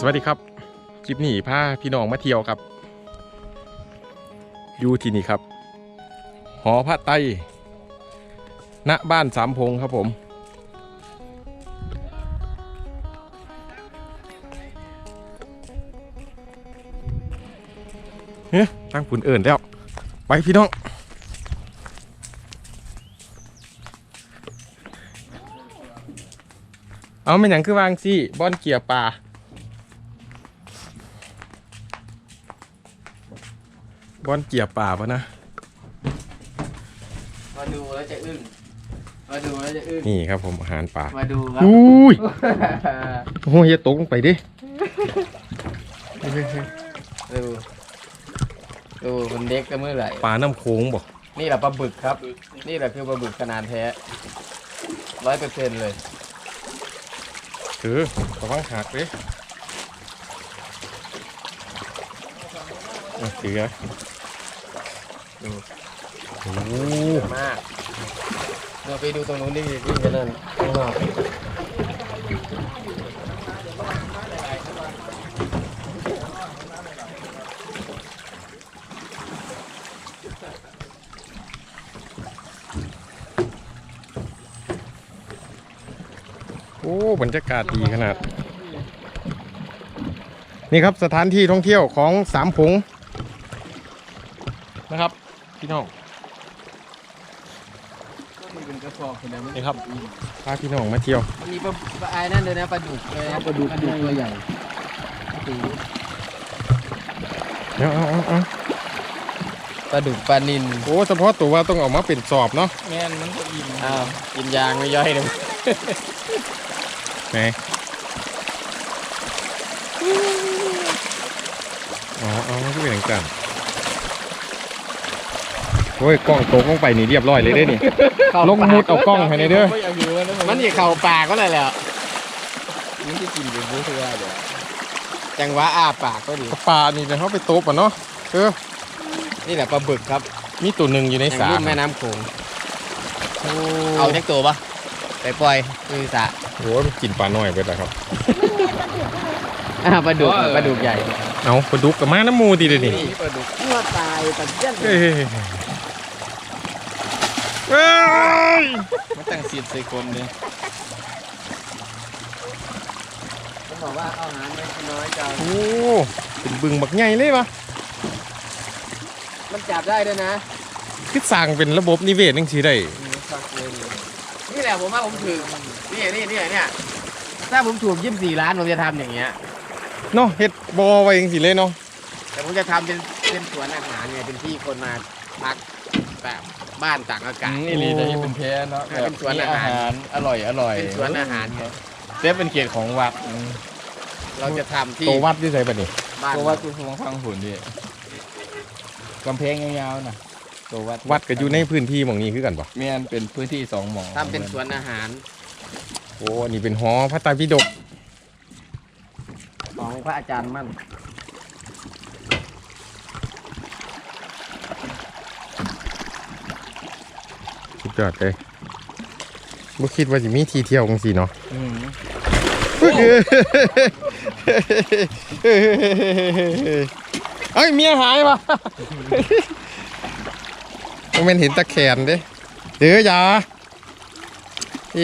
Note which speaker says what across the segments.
Speaker 1: สวัสดีครับ คลิปนี้พาพี่น้องมาเที่ยวครับอยู่ที่นี่ครับ หอพระไตรณบ้านสามพงครับผม เฮ้ยตั้งผุนเอิ่นแล้ว ไปพี่น้อง เอาไม่หยังคือวางสิบอนเกียร์ปลา บอนเกียร์ป่าปะนะ
Speaker 2: มาดูแล้วจะอึ้ง มาดูแล้วจะอึ้ง
Speaker 1: นี่ครับผมอาหารป่า
Speaker 2: มาดูครับ
Speaker 1: อุ้ย โอ้ยอย่าตกลงไปดิ
Speaker 2: ดูดูมันเด็กกันเมื่อไหร่
Speaker 1: ปลาน้ำโค้งบอก
Speaker 2: นี่แหละปลาบึกครับ นี่แหละคือปลาบึกขนาดแท้ร้อยเปอร์เซ็นต์เลย
Speaker 1: คือระวังหักดิอะเสือ
Speaker 2: ดู
Speaker 1: โอ้
Speaker 2: เยอะมากเราไปดูตรงนู้นดิวิ่งกันนั่นข้างนอก
Speaker 1: โอ้บรรยากาศดีขนาด นี่ครับสถานที่ท่องเที่ยวของสามผงนะครับ พี่น้อง
Speaker 2: มันเป็นกระสอบคนนั้น
Speaker 1: นี่ครับพาพี่น้องมาเที่ยว
Speaker 2: มันมีปลาปลาไอ้นั่นเลยนะปลาดุกเลยนะปลาดุกตัวใหญ่
Speaker 1: เอาเอาเอาเอา
Speaker 2: ปลาดุกปลานิน
Speaker 1: โอ้เฉพาะตัวว่าต้องออกมาเป็นสอบเนาะ
Speaker 3: แม่นมันก็อิ่ม
Speaker 2: อ้าวกินยางไม่ย่อยเลย
Speaker 1: ไหนอ๋อเอามันก็เป็นอย่างกัน โอ้ยกล้องตกลงไปนี่เรียบร้อยเลยเด้นี่ลงมุดเอากล้องให้ในอยเด้อ
Speaker 3: ไม่อยากหิวแล้ว
Speaker 2: มันจะเข่าปากก็เลยแหละ
Speaker 3: นี่ที่กินเป็นบุฟเฟ่ต์เดี๋ยว
Speaker 2: จังหวะอ้าปากก็ดี
Speaker 1: ปลานี่เดี๋ยวเขาไปโต๊ะป่ะเนาะเออ
Speaker 2: นี่แหละปลาบึกครับ
Speaker 1: มีตัวหนึ่งอยู่ใน
Speaker 2: แห่ง
Speaker 1: สา
Speaker 2: รุ่นแม่น้ำโขง
Speaker 1: โอ้
Speaker 2: เอาแท็กตัวปะไปปล่อยคือสระ
Speaker 1: โหมันกินปลาน้อยไปแล้วครับ
Speaker 2: อ่าปลาดุกปลาดุกใหญ่
Speaker 1: เอาปลาดุกกับมาน้ำมูดีเลยนี่
Speaker 2: นี่ปลาดุกเมื่อตายตะเย็น
Speaker 1: เฮ้ย เฮ้ย
Speaker 3: มันตั้งสิบใส่คนเลย
Speaker 2: ผมบอกว่าเอาอาหารไม่น้อยจัง
Speaker 1: โอ้เป็นบึงบักใหญ่เลยปะ
Speaker 2: มันจับได้ด้วยนะ
Speaker 1: คือสร้างเป็นระบบนิเวศจังซี่ได้
Speaker 2: นี่แหละผมว่าผมถือนี่นี่นี่เนี่ยถ้าผมถูกยี่สิบสี่ล้านผมจะทำอย่างเงี้ย
Speaker 1: เนาะเฮ็ดบอไว้จังซี่เลยเนาะ
Speaker 2: แต่ผมจะทำเป็นเป็นสวนอาหารเนี่ยเป็นที่คนมาพัก แบบบ้านต่างอากาศ
Speaker 3: นี่ลีจะเป็นแพ้เนาะ
Speaker 2: เป็นสวนอาหาร
Speaker 3: อร่อยอร่อย
Speaker 2: เป็นสวนอาหารไง
Speaker 3: เซฟเป็นเกียรติของวัด
Speaker 2: เราจะทำที่
Speaker 1: โตวัดอยู่ไสบัดนี้
Speaker 2: บ้าน
Speaker 3: ตัววัดคือฟังฟังหุ่นดิกำแพงยาวๆนะตัววัด
Speaker 1: วัดก็อยู่ในพื้นที่หม่องนี้คือกันบ่
Speaker 3: แม่นเป็นพื้นที่สองหมอง
Speaker 2: ทำเป็นสวนอาหาร
Speaker 1: โอ้อันนี้เป็นหอพระไตรปิฎก
Speaker 2: ของพระอาจารย์มั่น
Speaker 1: ยอดเลยบ่คิดว่าสิมีที่เที่ยวจังซี่เนาะ
Speaker 3: อืม
Speaker 1: เอ้ยเมียหายวะมันเห็นตะแขนเด้เด้ออยาเอ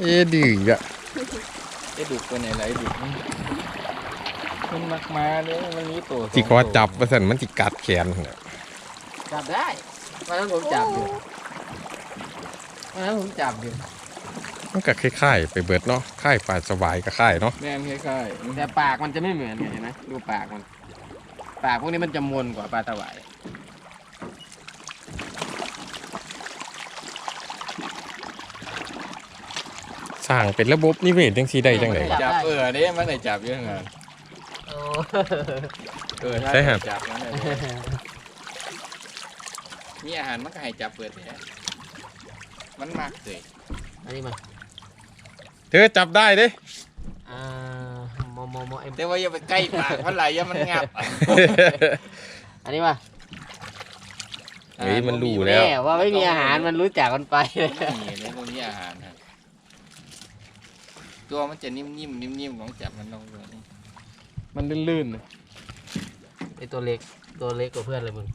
Speaker 1: เอดื้ออีกอะ
Speaker 3: ไอ้ดุกตัวไหนไรดุกมันมักมาเลยมันมีตัว
Speaker 1: สิขอจับว่าซั่นมันสิกัดแขนเนี่ย
Speaker 2: จับได้วันนั้นผมจับอยู่ วันนั้นผมจับอยู่
Speaker 1: มันก็คล้ายๆไปเบิดเนาะคล้ายปลาสวายก็คล้ายเนาะ
Speaker 3: แม่นคล้ายๆ
Speaker 2: แต่ปากมันจะไม่เหมือนไงเห็นไหมดูปากมัน ปากพวกนี้มันจะมนกว่าปลาตะหวาย
Speaker 1: สร้างเป็นระบบนิเวศจังซี่ได้จังได๋
Speaker 3: จับเออเด้มันไหนจับเยอะไงเออถ้า
Speaker 1: ใช่ครับ
Speaker 3: จับมันไหนมีอาหารมันก็ให้จับเปิดแท้ มันมากเลย
Speaker 2: อันนี้มา
Speaker 1: เธอจับได้เด้
Speaker 2: อ่าโมโมโมเอ็ม
Speaker 3: แต่ว่าอย่าไปใกล้ปากมันไหลอย่ามันงับ
Speaker 2: อันนี้มา
Speaker 1: เฮ้ยมันรู้แล้ว
Speaker 2: แม่ว่าไม่มีอาหารมันรู้จักมันไปเลย
Speaker 3: นี่เลยพวกนี้อาหารครับตัวมันจะนิ่มๆนิ่มๆของจับมันลงเลยมันลื่นๆเลย
Speaker 2: ไอตัวเล็กตัวเล็กกว่าเพื่อนเลยมึง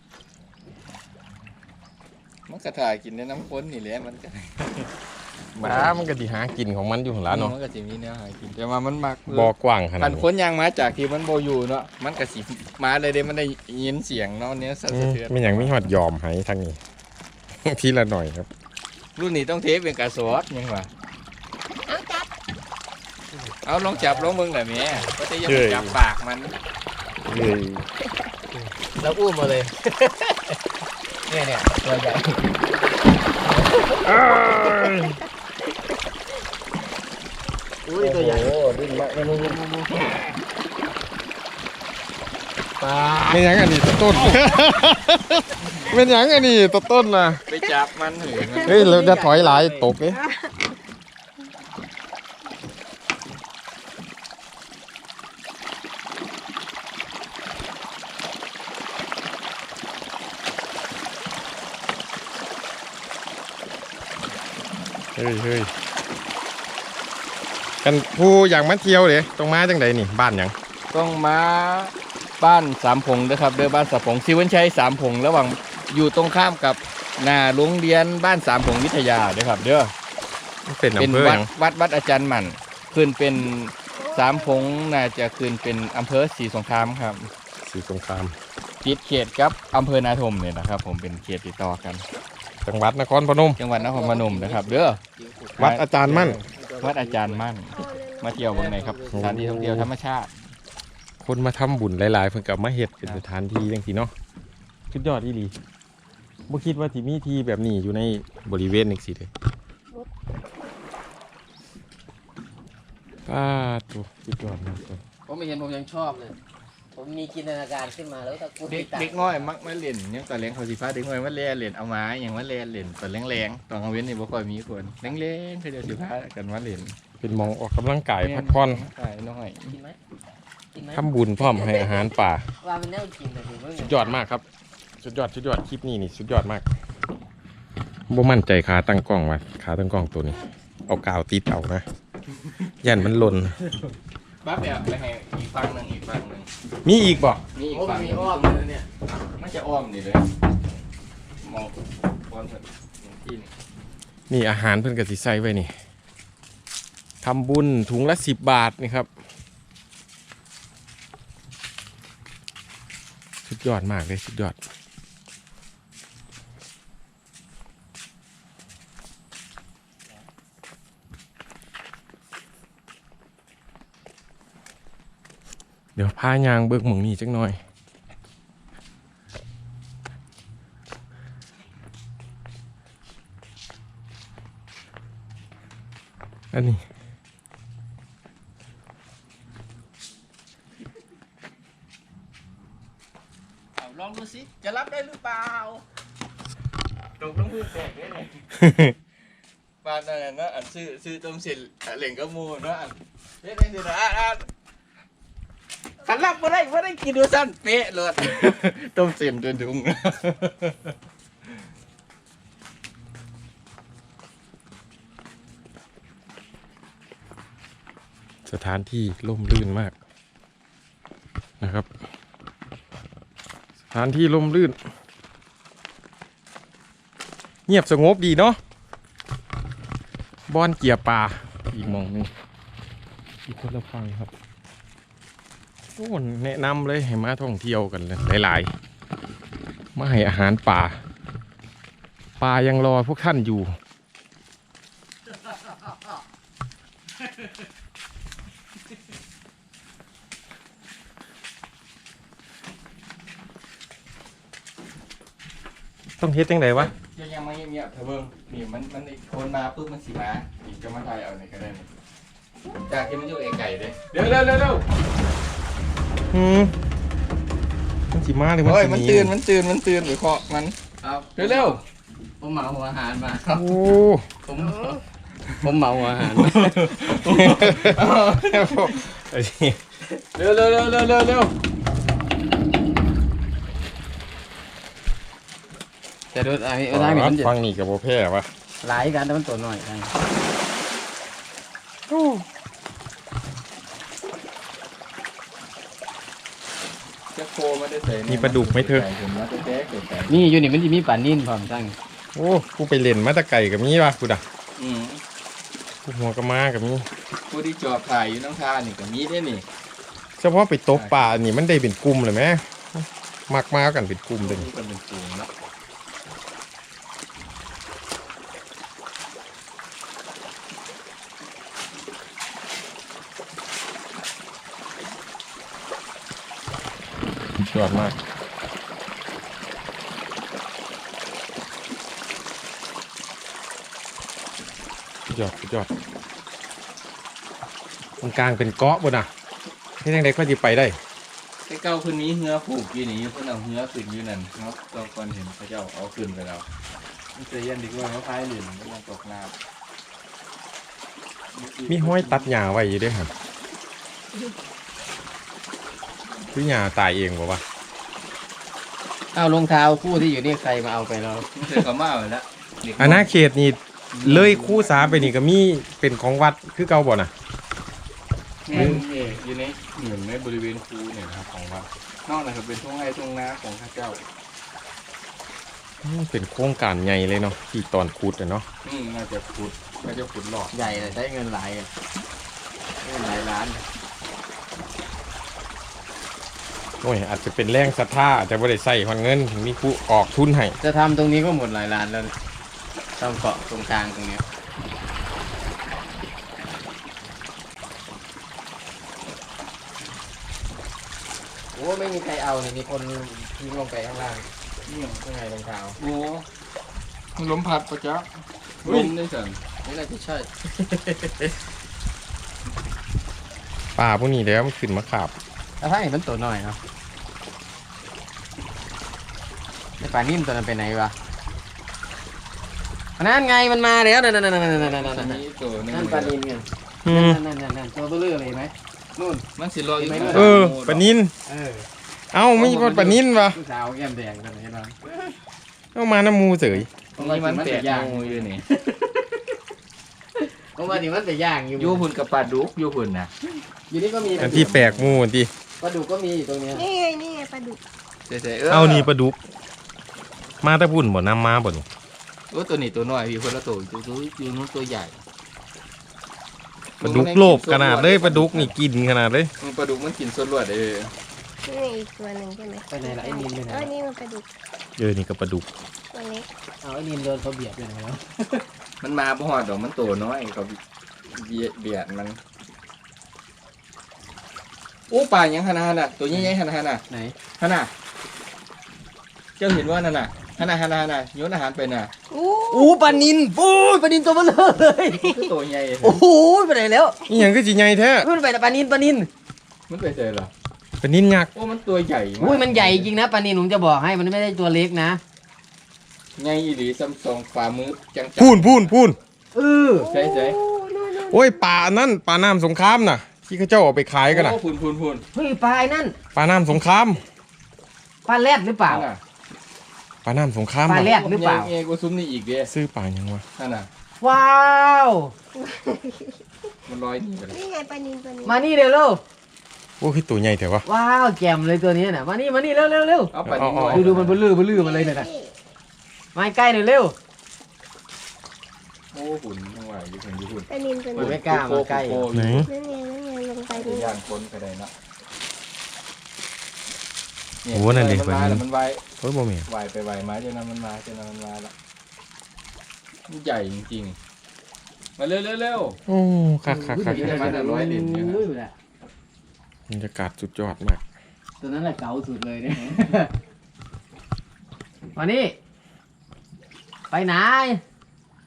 Speaker 3: มันกระถ่ายกินในน้ำข้นนี่แหละมันก็
Speaker 1: บ้ามันก็ดีหากินของมันอยู่ของร้านเนาะ
Speaker 3: มันก็จะมีเนื้อหากินแต่ว่ามันมัก
Speaker 1: บ่อกว้างขนา
Speaker 3: คั
Speaker 1: ด
Speaker 3: น
Speaker 1: นี้
Speaker 3: ค้นยางมาจากที่มันโบอยู่เนาะมันก็สิมาเลยเด้มันได้ยินเสียงเนาะเนื้อสั่น
Speaker 1: อื
Speaker 3: สะ
Speaker 1: ม
Speaker 3: เทือน
Speaker 1: ไม่อย่างไม่หอดยอมให้ทางนี้ ทีละหน่อยครับ
Speaker 3: รุ่นนี้ต้องเทปเป็นกระสอบยังวะเอาลองจับลองมึงหน่อยแม่ก็จะยัง
Speaker 1: เฮ้ย
Speaker 3: จับปากมัน
Speaker 1: เฮ้ย
Speaker 2: แล้วอุ้มมาเลย เนี่ยเนี่ยตัวใหญ่อุ้ยตัวใหญ่
Speaker 3: ดิ้นมากเลยมึง
Speaker 2: ปลา
Speaker 1: ไม่อย่างอันนี้ตัวต้นเป็นอย่างอันนี้ตัวต้นนะ
Speaker 3: ไปจับมันหือมัน
Speaker 1: เฮ้ยเราจะถอยหลายตกเอ้ เฮ้ยเฮ้ยกันผู้อย่างมาเที่ยวเดี๋ยตรงมาจังใดนี่ บ้านหยัง
Speaker 3: ต้องมาบ้านสามผงนะครับเด้อบ้านสามผงซิวันชัยสามผงระหว่างอยู่ตรงข้ามกับหน้าโรงเรียนบ้านสามผงวิทยาเด้อครับ เด้อ
Speaker 1: มันเป็น
Speaker 3: เป็น
Speaker 1: อำเภอ
Speaker 3: วั
Speaker 1: ห
Speaker 3: ด
Speaker 1: ยัง
Speaker 3: วัดวัดอาจารย์หมั่นขึ้นเป็นสามพงน่าจะขึ้นเป็นอำเภอศรีสงครามครับ
Speaker 1: สีสงคราม
Speaker 3: ติดเขตกับอำเภอนาทมเนี่ยนะครับ ผมเป็นเขตติดต่อกัน
Speaker 1: จังหวัดนครพนม
Speaker 3: จังหวัดนครพนมนะครับเด้อ
Speaker 1: วัดอาจารย์มั่น
Speaker 3: วัดอาจารย์มั่น มาเที่ยวเมืองไหนครับสถานที่ท่องเที่ยวธรรมชาติ
Speaker 1: คนมาทำบุญหลายๆเพิ่นกับมาเฮ็ดเป็นสถานที่จังซี่เนาะสุดยอดอีหลีบ่คิดว่าสิมีที่แบบนี้อยู่ในบริเวณนี้สิเด้ป้าตัวสุดยอดมากเลย
Speaker 2: ผมไม่เห็นผมยังชอบเลย ผมมีจินตนาการขึ้นมาแล้วถ้ากู
Speaker 3: เด็กเด็กน้อยมักมาเล่นยังตอนเลี้ยงเขาสิฟ้าเด็กน้อยมาเล่นเล่นเอาไม้อย่างมาเล่นเล่นตอนแรงๆตอนกลางเว้นนี่บ่ค่อยมีคนแรงๆเขาจะสิฟ้ากันมาเล่น
Speaker 1: เป็นหมองออกกำลังกายพักผ่อน
Speaker 3: ใช่น้อย
Speaker 2: กินไหมกินไหม
Speaker 1: ทำบุญพร้อมให้อาหารป่า
Speaker 2: ว่ามันแน่ากินเลยผมว่า
Speaker 1: สุดยอดมากครับ สุดยอดสุดยอดคลิปนี้นี่สุดยอดมากบ่มั่นใจขาตั้งกล้องว่าขาตั้งกล้องตัวนี้ เอากาวติดเอานะยันมันหล่น
Speaker 3: ปั๊บเนี่ยไปให้อีกฝั่งหนึงอีกฝั่งหนึง
Speaker 1: มีอีกบ่
Speaker 3: มีอีก
Speaker 2: โอ้มั
Speaker 3: ฝั่
Speaker 2: น
Speaker 3: ง
Speaker 2: มี
Speaker 3: หนึ่ง
Speaker 2: อ้อมเลยเนี่ย
Speaker 3: มันจะอ้อมนี่เลยมองอ้อมแบบที่นี่
Speaker 1: นี่อาหารเพิ่นก็สิใส่ไว้นี่ทำบุญถุงละสิบบาทนี่ครับ สุดยอดมากเลยสุดยอด เดี๋ยวพายางเบิกหมองนี่จักหน่อย อันนี้
Speaker 3: เอาลองดูสิ จะรับได้หรือเปล่าตกลงพูดแตกได้เลยปานนั่นนะอันซื้อซื้อต้มเสร็จเหล่งกระมูนะอันเฮ้ยนี่นะอันอัน ขันรับมาได้มาได้กินดูสั้นเป๊ะเลยต้มเส้นจนถุง
Speaker 1: สถานที่ร่มรื่นมากนะครับ สถานที่ร่มรื่น เงียบสงบดีเนาะบอนเกียร์ปลาอีกหมองหนึงอีกคนละฟังครับ โอ้แนะนำเลยให้มาท่องเที่ยวกันเลยหลายๆ มาให้อาหารป่าปลายังรอพวกท่านอยู่ ต้องเฮ็ดจังไดวะ
Speaker 3: ยังยังไม่เงียบๆเธอเบิ่งนี่มันมันคนมาปุ๊บมันสีมาอีกจะมาถ่ายเอาในก็ได้นี่จากที่มันอยู่ไกลๆเด้เร็วเร็วเร็วเร็ว
Speaker 1: อืมมันสิมาหรือมัน
Speaker 3: โอ้ย
Speaker 1: สิ
Speaker 3: มัน
Speaker 1: ห
Speaker 3: ตื่นมันตื่นมันตื่นไปเคาะมัน
Speaker 2: ครับ
Speaker 3: เร็วเร็ว
Speaker 2: ผมเหมาหัวอาหารมาครับ
Speaker 1: โอ้
Speaker 2: ผมผมเหมาหัวอาหารมา
Speaker 1: ไอ้นี่
Speaker 3: เร็วเร็วเร็วเร็วเร็วเร็ว
Speaker 2: แต่ดูไอ้ไอ้ได้เหมือนจะ
Speaker 1: ฟังนี่กับโบแพ้วะ
Speaker 2: หลายกันแต่มันตัวน้อยไง
Speaker 3: โคมาได้ใส่
Speaker 1: มีปลาดุกไหมเธอ
Speaker 3: ผมว่าจะแจ๊กแต่
Speaker 2: นี่อยู่นี่มันจะมีป่านิ่นพร้อมตั้ง
Speaker 1: โอ้กูไปเล่นมาแตะไก่กับมีป่ะกูด่ะ
Speaker 3: อืม
Speaker 1: กูหัวกระมากับมี
Speaker 3: ผู้ที่จอบถ่ายอยู่น้องทานี่ก็มีได้นี่
Speaker 1: เฉพาะไปตกป่านี่มันได้เป็นกลุ่มเลยไหมมักมากันเป็นกลุ่มเลย
Speaker 3: มีคนเป็นกลุ่มเนา
Speaker 1: ยอดมากสุดยอดสุดยอดตรงกลางเป็นเกาะบนน่ะที่ยังไงก็จะไปได้
Speaker 3: ไอ้เก้าคนนี้เหือผูกอยู่นี่เพิ่นเอาเหือขึ้นอยู่นั่นเนาะตอนก่อนเห็นเขาเจ้าเอาขึ้นไปแล้วมันจะยันดีกว่าเขาพายหลินไม่ต้องตกน้ำ
Speaker 1: มีห้อยตัดหญ้าไว้อยู่ด้วยครับ คือหญ้าตายเองบอกว่า
Speaker 2: เอารองเท้าคู่ที่อยู่นี่ใครมาเอาไปแล้ว
Speaker 3: ไม่เคยเขามาเลยละเด็ก
Speaker 1: อาณาเขตนี่เลยคู่สาไปนี่ก็มีเป็นของวัดคือเก่าบ่น่ะ
Speaker 3: แม่นนี่อยู่ในเหมือนในบริเวณคูเนี่ยนะครับของวัดนอกนั้นก็เป็นทุ่งไร่ทุ่งนาของข้าเจ้า
Speaker 1: อืมเป็นโครงการใหญ่เลยเนาะที่ตอนขุดอะเนาะ
Speaker 3: อืมน่าจะขุดน่าจะขุดหลอด
Speaker 2: ใหญ่เลยได้เงินหลายอะเงินหลายล้าน
Speaker 1: โอ้ยอาจจะเป็นแรงศรัทธาอาจจะไม่ได้ใส่ฮอนเงินถึงมีผู้ออกทุนให้
Speaker 2: จะทำตรงนี้ก็หมดหลายล้านแล้วต้องเกาะตรงกลางตรงเนี้ยโอ้ไม่มีใครเอาเลยมีคนทิ้งลงไปข้างล่าง
Speaker 3: นี่
Speaker 2: ข้างในรองเท้า
Speaker 3: โอ้มันลมพัดปะจ๊ะลมได้สัน
Speaker 2: นี่น่าจะใช่
Speaker 1: ป่าพวกนี้แล้วมันขึ้นมาขาบ
Speaker 2: แต่ถ้าเห็นมันตัวน้อยเนาะไอ้ปลานิ่มตัวนั้นไปไหนวะอันนั่นไงมันมาแล้วนั่นนั่นนั่นนั่นนั่นนั่น
Speaker 3: อั
Speaker 2: นั่
Speaker 3: น
Speaker 2: น
Speaker 3: นี้ตัวนึง
Speaker 2: นั่นปลานิ่มไง
Speaker 1: อืม
Speaker 2: นั่นนั่นนั่นตัวเบลอเลยไหมนู่น
Speaker 3: มันสิรออยู่
Speaker 2: ไม่รู้
Speaker 1: เออปลานิน
Speaker 2: เออ
Speaker 1: เอ้าไม่พอปลานินวะ
Speaker 2: ลูกสาวแก้มแดงกันเห็นไหม
Speaker 1: เอามาน้ำมูเสย
Speaker 3: ตรงนี้มันแตกงูอยู่นี่
Speaker 2: ผมว่านี่มันไปย่างอยู่
Speaker 3: อยู่หุ่นกับปลาดุกอยู่หุ่นน่ะ
Speaker 2: อยู่นี่ก็มี
Speaker 1: อันที่แปลกมูอันที่
Speaker 2: ปลาดุกก็มีอยู่ตรงเนี้ย
Speaker 4: นี่ไงนี่ไงปลาดุก
Speaker 3: เฉยๆเอ
Speaker 1: เอานี่ปลาดุก มาแตะพุ่นบ่น้ำมาบ่นี่
Speaker 3: โอ้ตัวนี้ตัวน้อยพี่คนละตัวตัวตัวอยู่นู้นตัวใหญ่
Speaker 1: ปลาดุกโลบขนาดเลยปลาดุกนี่กินขนาดเลย
Speaker 3: มันปลาดุกมันกินส่วนรวดเออ
Speaker 4: นี่ไงอีกตัวหนึ่งใช่ไหม
Speaker 2: ไปไหนล่ะไอ้นินไปไหน
Speaker 4: เออนี่มันปลาดุก
Speaker 1: เออนี่ก็ปลาดุก
Speaker 4: ตัวเล็ก
Speaker 2: เอาไอ้นินโดนเขาเบียดไปไหนแล้ว
Speaker 3: มันมาบ่ฮอดดอกมันตัวน้อยเขาเบียดเบียดมันโอ้ปลายังขนาดน่ะตัวใหญ่ๆขนาดน่ะ
Speaker 2: ไหน
Speaker 3: ขนาดเจ้าเห็นว่านั่นน่ะขนาดขนาดน่ะโยนอาหารไปน่ะ
Speaker 4: อู้
Speaker 2: อู้ปลานินปูปลานินตัวเบลอเลย
Speaker 3: คือตัวใหญ่
Speaker 2: โอ้โหไปไหนแล้ว
Speaker 1: นี่ยังก็จีใหญ่แท้
Speaker 2: มันไปแต่ปลานินปลานิน
Speaker 3: มันไปเจอเหรอ
Speaker 1: ปลานินยักษ์
Speaker 3: โอ้มันตัวใหญ่าก
Speaker 2: อุ้ยมันใหญ่จริงนะปลานินผมจะบอกให้มันไม่ได้ตัวเล็กนะ
Speaker 3: ใหญ่อีหลีซัมซุงฝ่ามือจังๆ
Speaker 1: พูนพูนพูน
Speaker 2: เออ
Speaker 3: ใช่ใช่
Speaker 4: อู้นู่นนู่น
Speaker 1: โอ้ยปลานั่นปลาน้ำสงครามน่ะ ที่เขาเจ้าเอาไปขายกันน่ะ
Speaker 3: โอ้พูนพูนพูน
Speaker 2: เฮ้ยปลาไอ้นั่น
Speaker 1: ปลาน้ำสงคราม
Speaker 2: ปลาแรดหรือเปล่า
Speaker 3: นั่นน่ะ
Speaker 1: ปลาน้ำสงคราม
Speaker 2: ปลา
Speaker 1: น่ะ
Speaker 2: แรดหรือเปล่า
Speaker 3: ใญ่ๆกว่าซุ้มนี่อีกเด้
Speaker 1: ซื้อปลายังวะ
Speaker 3: นั่นน่ะ
Speaker 2: ว้าว
Speaker 3: มันลอยหนีไปแล้ว
Speaker 4: นี่ไงปลานินตัวนี้
Speaker 2: มานี่เร็วเร็ว
Speaker 1: โอ้คือตัวใหญ่แต่ว่า
Speaker 2: ว้าวแจ่มเลยตัวนี้น่ะมานี่มานี่เร็วเร็วเร็ว
Speaker 3: เอาไปนิดหน่อย
Speaker 2: ดูดูมันเบลือเบลือมาเลยน่ะนะมาใกล้หน่อยเร็ว
Speaker 3: โอ้หุ่นทั้งหลายอยู่หุ่นอยู่หุ่น
Speaker 4: ปลานินตัว
Speaker 2: มัน
Speaker 4: นี้
Speaker 2: ไม่กล้ามาใกล้
Speaker 3: โอ้โไห
Speaker 1: น
Speaker 4: นั่นไงนั่นไงลงไป
Speaker 3: เป็น
Speaker 4: นี่
Speaker 3: ย่างคนก็ได้เนาะ
Speaker 1: โอ้นั่นดิ
Speaker 3: มันมาแล้วมันไว
Speaker 1: โอ้ยบ่แม่น
Speaker 3: ไวไปไวมาจนนั้นมันมาจนนั้นมันมาแล้วมันใหญ่จริงๆ มาเร็วเร็วเร็ว
Speaker 1: โอ้คักคักคัก
Speaker 3: อุ้ยมันจะร้อยเหรียญเนี่ย
Speaker 2: อุ้ยแหละ
Speaker 1: บรรยากาศสุดยอดมาก
Speaker 2: ตัวนั้นแหละเก๋าสุดเลยเนี่ย มานี่ไปไหน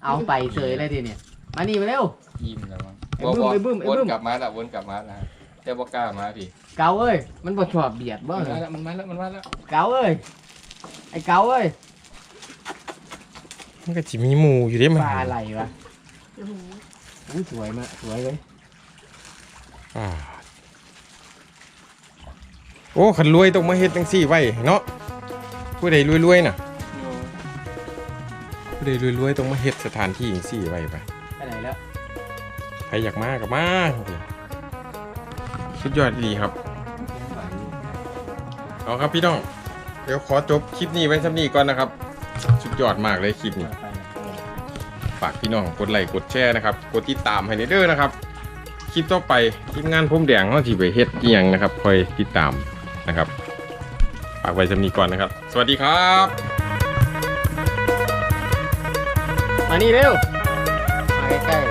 Speaker 2: เอาไปเสยเลยทีเนี่ยมานี่มาเร็ว
Speaker 3: ยิ้มแล้วมั้ง
Speaker 2: ไอ้บึ้มไอ้บึ้มไอ้
Speaker 3: วน
Speaker 2: บึ้ม
Speaker 3: กลับมาแล้ววนกลับมาแล้วแต่บ่กล้ามาพี่
Speaker 2: เก๋าเอ้ยมันบ่ชอบเบียดบ่
Speaker 3: มันมาแล้วมันมาแล้วมันมาแล้ว
Speaker 2: เก๋าเอ้ยไอ้เก๋าเอ้ย
Speaker 1: มันก็จะมีหมูอยู่เด้
Speaker 2: ป
Speaker 1: มัน
Speaker 2: ลาอะไรวะ
Speaker 4: โอ้โห
Speaker 2: อุ้ยสวยมากสวยเลย
Speaker 1: อ่าโอ้ขันรวยต้องมาเฮ็ดจังซี่ไว้เนาะผู้ใดรวยๆน่ะ ผู้ใดรวยๆต้องมาเฮ็ดสถานที่จังซี่ไว้ไป
Speaker 2: ไปไหนแล้ว
Speaker 1: ใครอยากมาก็มาสุดยอดดีครับเอาครับพี่น้อง เดี๋ยวขอจบคลิปนี้ไว้สักนี้ก่อนนะครับ สุดยอดมากเลยคลิปนี้ ฝากพี่น้องกดไลค์กดแชร์นะครับ กดติดตามให้ในเด้อนะครับ คลิปต่อไปทีมงานพุ่มแดงเขาที่ไปเฮ็ดอีหยังนะครับ คอยติดตามนะครับ ฝากไว้สำนีก่อนนะครับ สวัสดีครับ
Speaker 2: มานี่เร็วมาใกล้ๆ